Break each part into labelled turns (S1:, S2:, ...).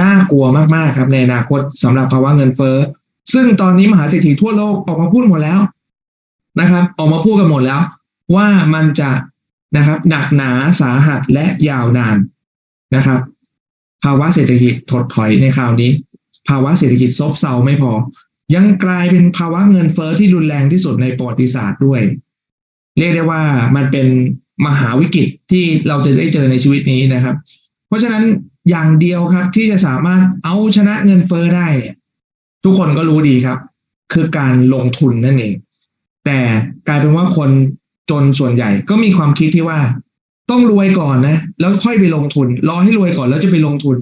S1: น่ากลัวมากๆครับในอนาคตสำหรับภาวะเงินเฟ้อซึ่งตอนนี้มหาเศรษฐีทั่วโลกออกมาพูดหมดแล้วนะครับ ออกมาพูดกันหมดแล้ว ว่ามันจะนะครับ หนักหนาสาหัสและยาวนานนะครับ ภาวะเศรษฐกิจถดถอยในคราวนี้ ภาวะเศรษฐกิจซบเซาไม่พอ ยังกลายเป็นภาวะเงินเฟ้อที่รุนแรงที่สุดในประวัติศาสตร์ด้วย เรียกได้ว่ามันเป็นมหาวิกฤตที่เราจะได้เจอในชีวิตนี้นะครับ เพราะฉะนั้น อย่างเดียวครับ ที่จะสามารถเอาชนะเงินเฟ้อได้ ทุกคนก็รู้ดีครับ คือการลงทุนนั่นเอง แต่กลายเป็นว่าคนจนส่วนใหญ่ก็มีความคิดที่ว่า ต้องรวยก่อนนะ แล้วค่อยไปลงทุน รอให้รวยก่อนแล้วจะไปลงทุน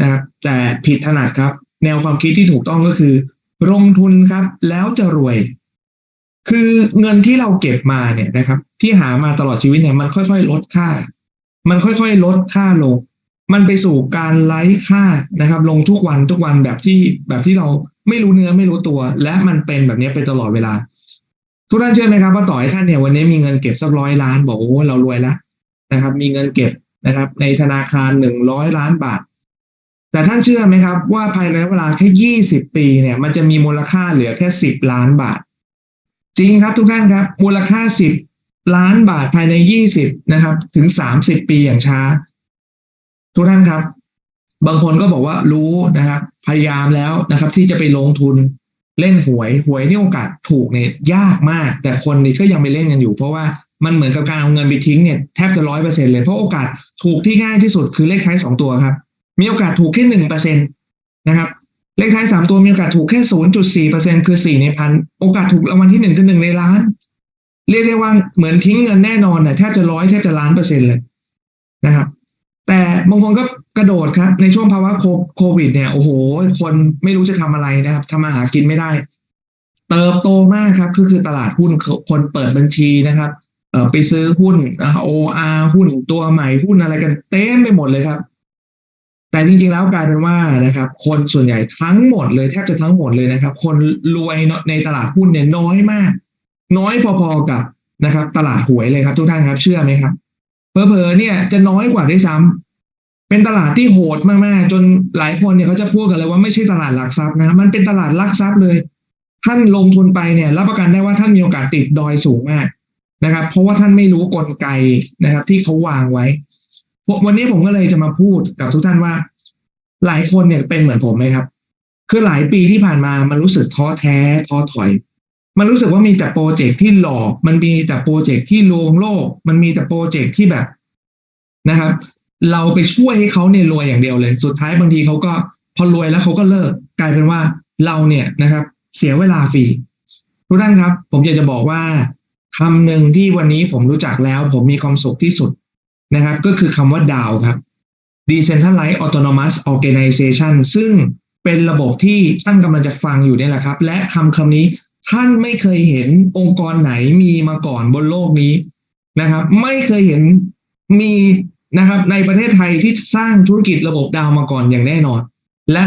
S1: นะครับแต่ผิดถนัดครับ แนวความคิดที่ถูกต้องก็คือลงทุนครับ แล้วจะรวย คือเงินที่เราเก็บมาเนี่ยนะครับ ที่หามาตลอดชีวิตเนี่ยมันค่อยๆ ลดค่า มันค่อยๆ ลดค่าลง มันไปสู่การไล่ค่านะครับ ลงทุกวันทุกวันแบบที่แบบที่เราไม่รู้เนื้อไม่รู้ตัว และมันเป็นแบบนี้ไปตลอดเวลา ทุกท่านเชื่อไหมครับว่าต่อให้ท่านเนี่ยวันนี้มีเงินเก็บสักร้อยล้าน บอกโอ้เรารวยแล้วนะครับ มีเงินเก็บนะครับ ในธนาคารหนึ่งร้อยล้านบาท แต่ท่านเชื่อไหมครับ ว่าภายในเวลาแค่ยี่สิบปีเนี่ย มันจะมีมูลค่าเหลือแค่สิบล้านบาท จริงครับทุกท่านครับ มูลค่าสิบล้านบาทภายในยี่สิบนะครับ ถึงสามสิบปีอย่างช้า ทุกท่านครับ บางคนก็บอกว่ารู้นะครับ พยายามแล้วนะครับ ที่จะไปลงทุนเล่นหวยหวยนี่โอกาสถูกเนี่ยยากมาก แต่คนนี่ก็ยังไปเล่นกันอยู่ เพราะว่ามันเหมือนกับการเอาเงินไปทิ้งเนี่ยแทบจะร้อยเปอร์เซ็นเลยเพราะโอกาสถูกที่ง่ายที่สุดคือเลขท้ายสองตัวครับ มีโอกาสถูกแค่หนึ่งเปอร์เซ็นตนะครับ เลขท้ายสามตัวมีโอกาสถูกแค่ศูนย์จุดสี่เปอร์เซ็นคือสี่ในพันโอกาสถูกรางวัลที่หนึ่งคือหนึ่งในล้าน เรียกได้ว่าเหมือนทิ้งเงินแน่นอนเนะแทบจะร้อยแทบจะล้านเปอร์เซ็นต์เลยนะครับ แต่บางคนก็กระโดดครับ ในช่วงภาวะโควิด เนี่ย โอ้โห คนไม่รู้จะทำอะไรนะครับทำมาหากินไม่ได้ เติบโตมากครับ ก็คือตลาดหุ้นคนเปิดบัญชีนะครับเออไปซื้อหุ้นโออาหุ้นตัวใหม่หุ้นอะไรกันเต็มไปหมดเลยครับ แต่จริงๆแล้วกลายเป็นว่านะครับ คนส่วนใหญ่ทั้งหมดเลยแทบจะทั้งหมดเลยนะครับ คนรวยในตลาดหุ้นเนี่ยน้อยมาก น้อยพอๆกับนะครับ ตลาดหวยเลยครับทุกท่านครับ เชื่อไหมครับ เพอเพอเนี่ยจะน้อยกว่าด้วยซ้ำเป็นตลาดที่โหดมากๆ จนหลายคนเนี่ยเขาจะพูดกันเลยว่าไม่ใช่ตลาดหลักทรัพย์นะ มันเป็นตลาดลักทรัพย์เลย ท่านลงทุนไปเนี่ย รับประกันได้ว่าท่านมีโอกาสติดดอยสูงมากนะครับ เพราะว่าท่านไม่รู้กลไกนะครับ ที่เขาวางไว้ วันนี้ผมก็เลยจะมาพูดกับทุกท่านว่า หลายคนเนี่ยเป็นเหมือนผมไหมครับ คือหลายปีที่ผ่านมามันรู้สึกท้อแท้ท้อถอย มันรู้สึกว่ามีแต่โปรเจกต์ที่หลอก มันมีแต่โปรเจกต์ที่ลวงโลก มันมีแต่โปรเจกต์ที่แบบนะครับ เราไปช่วยให้เขาเนี่ยรวยอย่างเดียวเลย สุดท้ายบางทีเขาก็พอรวยแล้วเขาก็เลิก กลายเป็นว่าเราเนี่ยนะครับ เสียเวลาฟรีทุกท่านครับ ผมอยากจะบอกว่าคำหนึ่งที่วันนี้ผมรู้จักแล้ว ผมมีความสุขที่สุดนะครับ ก็คือคำว่าดาวครับ Decentralized Autonomous Organization ซึ่งเป็นระบบที่ท่านกำลังจะฟังอยู่นี่แหละครับ และคำคำนี้ ท่านไม่เคยเห็นองค์กรไหนมีมาก่อนบนโลกนี้นะครับ ไม่เคยเห็นมีนะครับ ในประเทศไทยที่สร้างธุรกิจระบบดาวมาก่อนอย่างแน่นอน